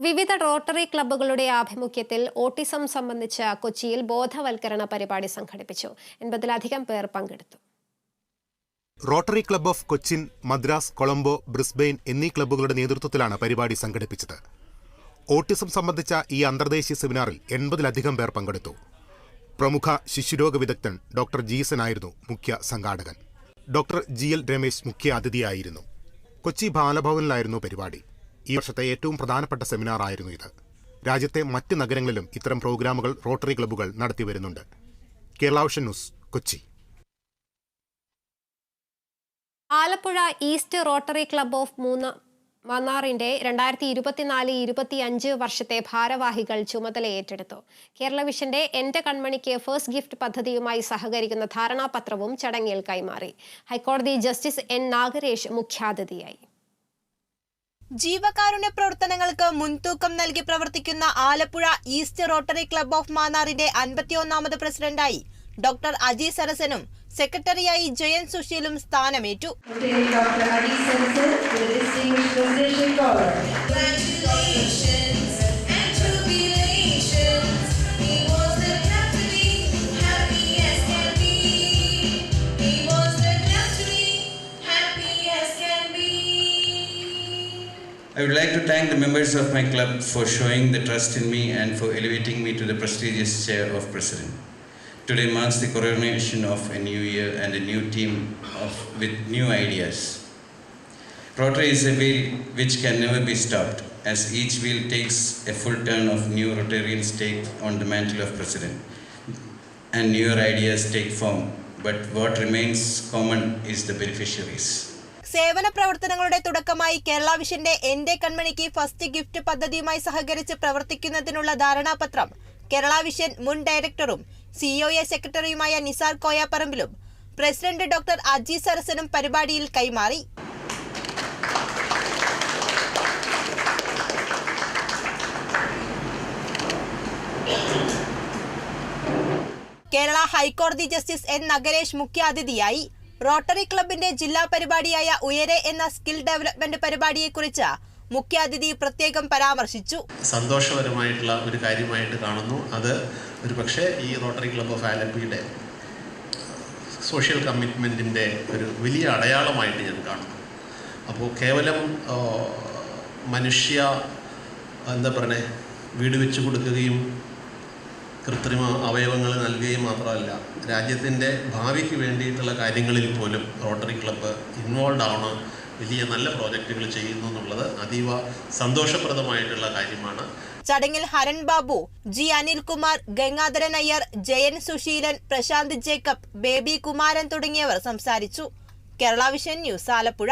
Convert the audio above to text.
വിവിധ റോട്ടറി ക്ലബ്ബുകളുടെ ആഭിമുഖ്യത്തിൽ ഓട്ടിസം സംബന്ധിച്ച കൊച്ചിയിൽ ബോധവൽക്കരണ പരിപാടി സംഘടിപ്പിച്ചു. എൺപതിലധികം പേർ പങ്കെടുത്തു. Rotary club of Cochin Madras Colombo Brisbane എന്നീ ക്ലബ്ബുകളുടെ നേതൃത്വത്തിലാണ് പരിപാടി സംഘടിപ്പിച്ചത്. ഓട്ടിസം സംബന്ധിച്ച ഈ അന്തർദേശീയ സെമിനാറിൽ എൺപതിലധികം പേർ പങ്കെടുത്തു. പ്രമുഖ ശിശുരോഗ വിദഗ്ധൻ ഡോക്ടർ ജീസൻ ആയിരുന്നു മുഖ്യ സംഘാടകൻ. ഡോക്ടർ ജി എൽ രമേശ് മുഖ്യ അതിഥിയായിരുന്നു കൊച്ചി ബാലഭവനിലായിരുന്നു പരിപാടി. ഈ വർഷത്തെ ഏറ്റവും പ്രധാനപ്പെട്ട സെമിനാറായിരുന്നു ഇത്. രാജ്യത്തെ മറ്റ് നഗരങ്ങളിലും ഇത്തരം പ്രോഗ്രാമുകൾ റോട്ടറി ക്ലബ്ബുകൾ നടത്തി വരുന്നുണ്ട്. Vision news Kochi. Alappuzha east Rotary club of മൂന്ന് മന്നാറിന്റെ രണ്ടായിരത്തി ഇരുപത്തിനാല് ഇരുപത്തിയഞ്ച് വർഷത്തെ ഭാരവാഹികൾ ചുമതല ഏറ്റെടുത്തു. കേരള വിഷന്റെ എന്റെ കൺമണിക്ക് ഫസ്റ്റ് ഗിഫ്റ്റ് പദ്ധതിയുമായി സഹകരിക്കുന്ന ധാരണാപത്രവും ചടങ്ങിൽ കൈമാറി. ഹൈക്കോടതി ജസ്റ്റിസ് എൻ നാഗരേഷ് മുഖ്യാതിഥിയായി. ജീവകാരുണ്യ പ്രവർത്തനങ്ങൾക്ക് മുൻതൂക്കം നൽകി പ്രവർത്തിക്കുന്ന Alappuzha east Rotary club of മാന്നാറിന്റെ അൻപത്തിയൊന്നാമത് പ്രസിഡന്റായി ഡോക്ടർ അജി സരസനും സെക്രട്ടറിയായി Jayan സുശീലും സ്ഥാനമേറ്റു. I would like to thank the members of my club for showing the trust in me and for elevating me to the prestigious chair of president. Today marks the coronation of a new year and a new team of, with new ideas. Rotary is a wheel which can never be stopped, as each wheel takes a full turn of new Rotarians take on the mantle of president, and newer ideas take form. But what remains common is the beneficiaries. സേവന പ്രവർത്തനങ്ങളുടെ തുടക്കമായി കേരള വിഷന്റെ എന്റെ കൺമണിക്ക് first gift പദ്ധതിയുമായി സഹകരിച്ച് പ്രവർത്തിക്കുന്നതിനുള്ള ധാരണാപത്രം Kerala vision മുൻ ഡയറക്ടറും COA സെക്രട്ടറിയുമായ നിസാർ കോയാപ്പറമ്പിലും പ്രസിഡന്റ് ഡോക്ടർ അജി സരസനും പരിപാടിയിൽ കൈമാറി. കേരള ഹൈക്കോടതി ജസ്റ്റിസ് എൻ നഗരേഷ് മുഖ്യാതിഥിയായി റോട്ടറി ക്ലബിന്റെ ജില്ലാ പരിപാടിയായ ഉയരെ എന്ന സ്കിൽ ഡെവലപ്മെന്റ് പരിപാടിയെ കുറിച്ച് മുഖ്യാതിഥി പ്രത്യേകം പരാമർശിച്ചു. സന്തോഷപരമായിട്ടുള്ള ഒരു കാര്യമായിട്ട് കാണുന്നു. അത് ഒരു പക്ഷേ ഈ റോട്ടറി ക്ലബ് ഓഫ് ആലപ്പിയുടെ സോഷ്യൽ കമ്മിറ്റ്മെന്റിന്റെ ഒരു വലിയ അടയാളമായിട്ട് ഞാൻ കാണുന്നു. അപ്പോൾ കേവലം മനുഷ്യ എന്താ പറയണേ വീട് വെച്ച് കൊടുക്കുകയും കൃത്രിമ അവയവങ്ങൾ നൽകുകയും മാത്രമല്ല രാജ്യത്തിന്റെ ഭാവിക്ക് വേണ്ടിയിട്ടുള്ള കാര്യങ്ങളിൽ പോലും റോട്ടറി ക്ലബ്ബ് ഇൻവോൾവ് ആവണം വലിയ നല്ല പ്രോജക്റ്റുകൾ ചെയ്യുന്നു എന്നുള്ളത് അതീവ സന്തോഷപ്രദമായിട്ടുള്ള കാര്യമാണ്. ചടങ്ങിൽ Haran Babu G Anilkumar Gangadharan Iyer Jayan Susheelan Prashant Jacob baby Kumaran തുടങ്ങിയവർ സംസാരിച്ചു. Kerala vision news Alappuzha.